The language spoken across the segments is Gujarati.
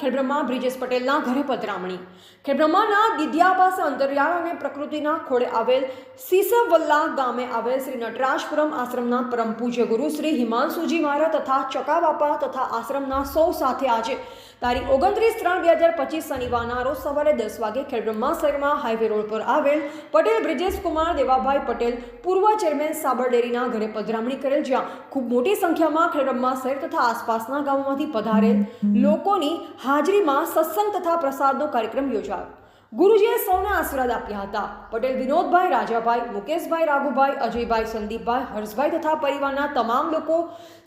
ખેડબ્રહ્મા બ્રિજેશ પટેલના ઘરે પધરામણી. ખેડબ્રહ્માના દિધ્યા પાસે અંતરિયાળ અને પ્રકૃતિના ખોળે આવેલ સીસવલ્લા ગામે આવેલ શ્રી નટરાજપુરમ આશ્રમના પરમ પૂજ્ય ગુરુ શ્રી હિમાંશુજી મહારાજ તથા ચકાબાપા તથા આશ્રમના સૌ સાથે આજે તારીખ ઓગણત્રીસ ત્રણ બે હજાર પચીસ શનિવારના રોજ સવારે દસ વાગે ખેડબ્રહ્મા શહેરમાં હાઈવે રોડ પર આવેલ પટેલ બ્રિજેશ કુમાર દેવાભાઈ પટેલ પૂર્વ ચેરમેન સાબર ડેરીના ઘરે પધરામણી કરેલ, જ્યાં ખૂબ મોટી સંખ્યામાં ખેડબ્રહ્મા શહેર તથા આસપાસના ગામોમાંથી પધારેલ લોકોની હાજરીમાં સત્સંગ તથા પ્રસાદનો કાર્યક્રમ યોજાયો. ગુરુજીએ સૌને આશીર્વાદ આપ્યા હતા. પટેલ વિનોદભાઈ, રાજાભાઈ, મુકેશભાઈ, રાઘુભાઈ, અજયભાઈ, સંદીપભાઈ, હર્ષભાઈ તથા પરિવારના તમામ લોકો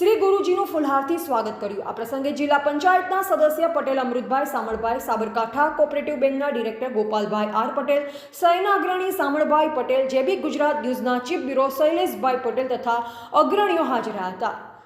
શ્રી ગુરુજીનું ફુલહારથી સ્વાગત કર્યું. આ પ્રસંગે જિલ્લા પંચાયતના સદસ્ય પટેલ અમૃતભાઈ, સામળભાઈ સાબરકાંઠા, કોઓપરેટિવ બેંકના ડિરેક્ટર ગોપાલભાઈ આર પટેલ, સૈના અગ્રણી સામળભાઈ પટેલ, જેબી ગુજરાત ન્યૂઝના ચીફ બ્યુરો શૈલેષભાઈ પટેલ તથા અગ્રણીઓ હાજર હતા.